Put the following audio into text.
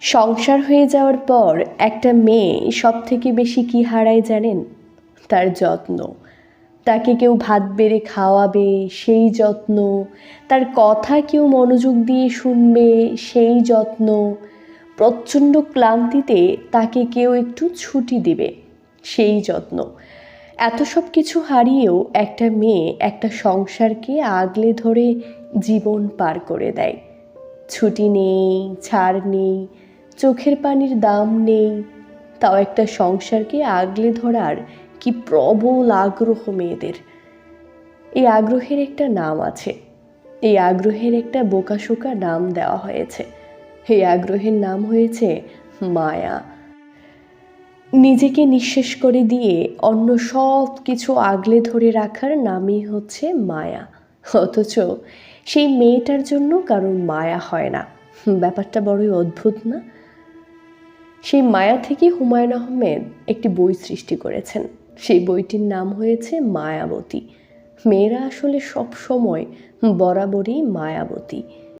সংসার হয়ে যাওয়ার পর একটা মেয়ে সব থেকে বেশি কি হারায় জানেন? তার যত্ন। তাকে কেউ ভাত বেড়ে খাওয়াবে, সেই যত্ন। তার কথা কেউ মনোযোগ দিয়ে শুনবে, সেই যত্ন। প্রচণ্ড ক্লান্তিতে তাকে কেউ একটু ছুটি দিবে, সেই যত্ন। এত সব কিছু হারিয়েও একটা মেয়ে একটা সংসারকে আগলে ধরে জীবন পার করে দেয়। ছুটি নেই, ছাড় নেই চোখের পানির দাম নেই। তাও একটা সংসারকে আগলে ধরার কি প্রবল আগ্রহ মেয়েদের। এই আগ্রহের একটা নাম আছে। এই আগ্রহের একটা বোকাশোকা নাম দেওয়া হয়েছে। এই আগ্রহের নাম হয়েছে মায়া। নিজেকে নিঃশেষ করে দিয়ে অন্য সব কিছু আগলে ধরে রাখার নামই হচ্ছে মায়া। অথচ সেই মেয়েটার জন্য কারোর মায়া হয় না। ব্যাপারটা বড়ই অদ্ভুত না? সেই মায়া থেকে হুমায়ুন আহমেদ একটি বই সৃষ্টি করেছেন। সেই বইটির নাম হয়েছে মায়াবতী। মেয়েরা আসলে সব সময় বরাবরই মায়াবতী।